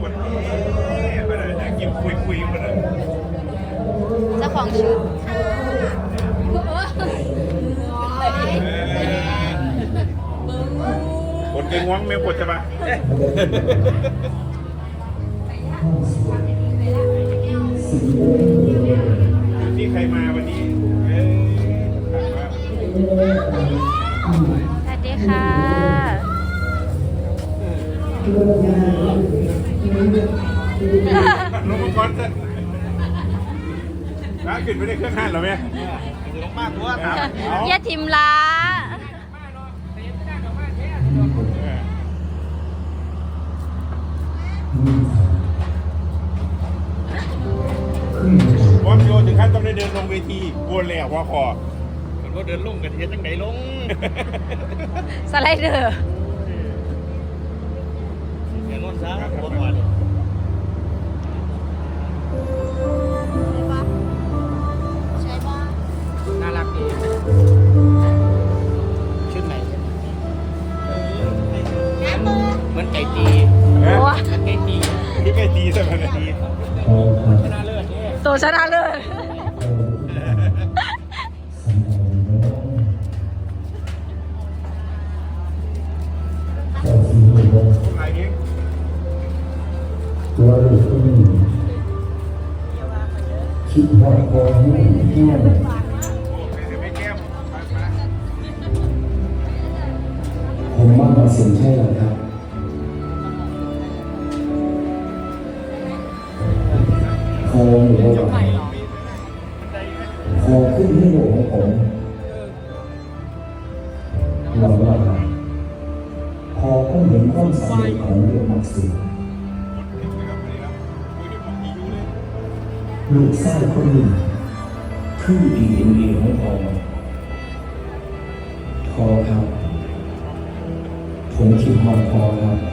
ปวดนี่มาเลยนะกินคุยคุยมาเลยเจ้าของชุดปวดเกงว่างไม่ปวดใช่ปะที่ใครมาวันนี้เอ้ยสวัสดีค่ะ ลงมาก่อนสิร้านขึ้นไม่ได้เครื่องห้านหรอแม่ลงมากตัวครับเอาอย่าทิมล้าบอมโยถึงขั้นต้องได้เดินลงเวทีโกนแล้วว่าคอมันก็เดินลงกันเทียจังไหนลง สไลเดอร์อย่างนั้นซะปวดหัวเลย ใช่ไหมเนี่ยชนะเลิศตัวชนะเลยอะไรนี้ตัวรู้ที่คิดว่าพอให้เที่ยไม่ไม่แก้มมามาผมว่ามันสียงใช่หรอ ครับคอหรือว่าคอขึ้นที่หัวของผมหวังว่าพอก็เห็นความสำเร็จของเรื่องมักสื่อลูกสร้างคนหนึ่งคือดีเอ็นเอของพอพอครับ ผมคิดฮอดพอครับ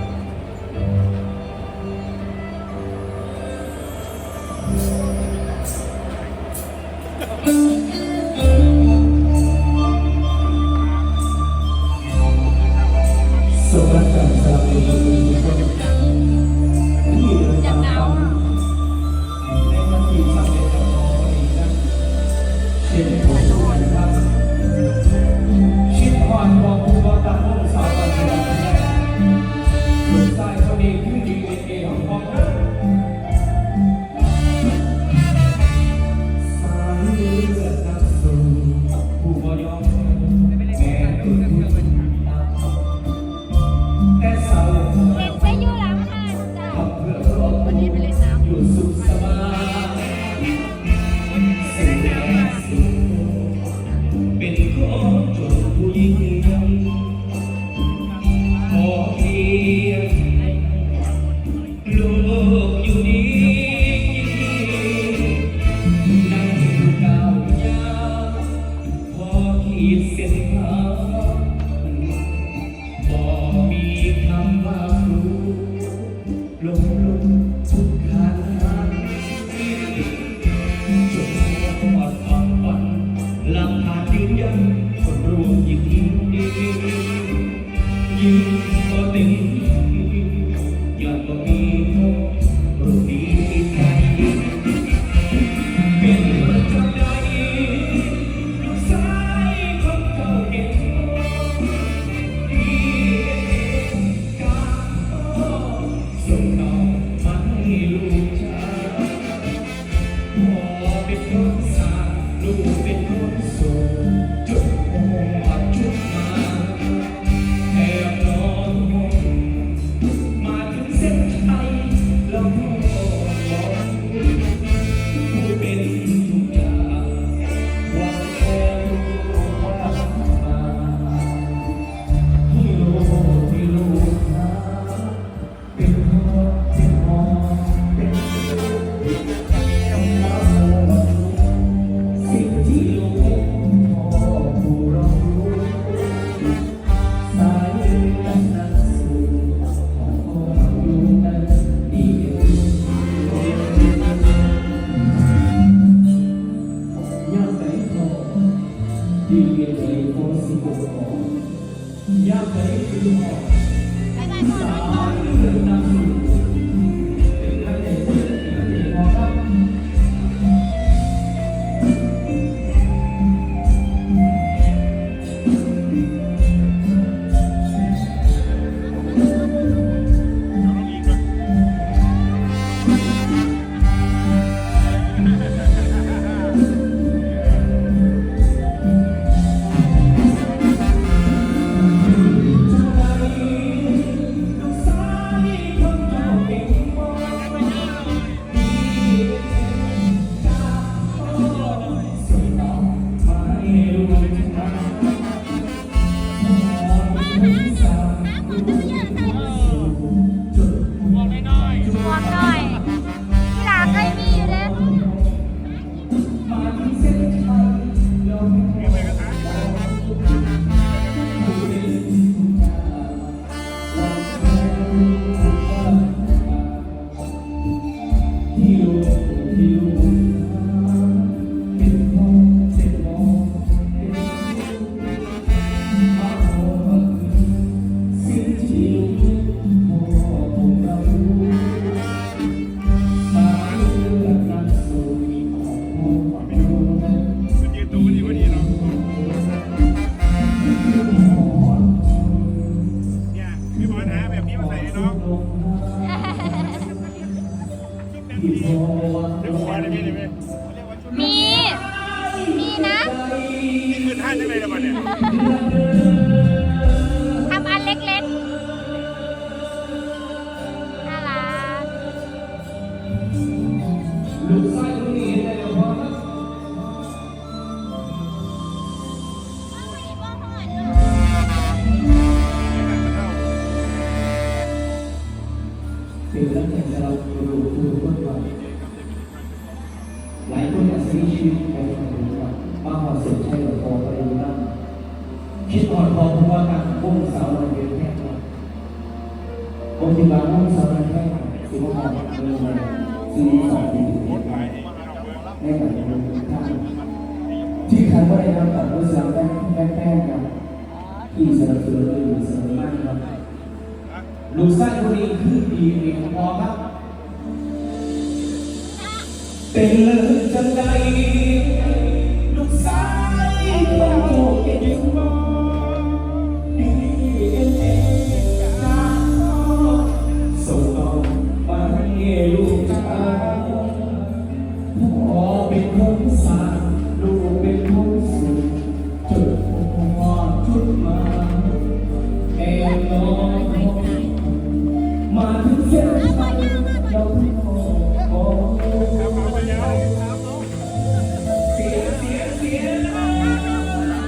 ดีเลยพ่อ นี่คือท่าจังไรละมันเนี่ยทำอันเล็กๆ น่ารักลูกชายคนนี้ได้แล้วพอครับเป็นเรื่องที่เราดูดูทุกวันหลายคนอยากซื้อชีวิต คิดอ่อนพอเพราะว่าการพุ่งเสามันเป็นแค่ไหนผมคิดว่าพุ่งเสามันแค่ไหนสิว่าเดินมาซื้อสองปีโคตรหลายให้พี่น้องเบิ่งให้กับทุกท่านที่คันว่าได้รับตัดรู้สึกแป้งแป้งแป้งครับที่สนับสนุนโดยอยู่เสมอมากครับลูกชายคนนี้คือดีเองพอครับเป็นเลิศจังใด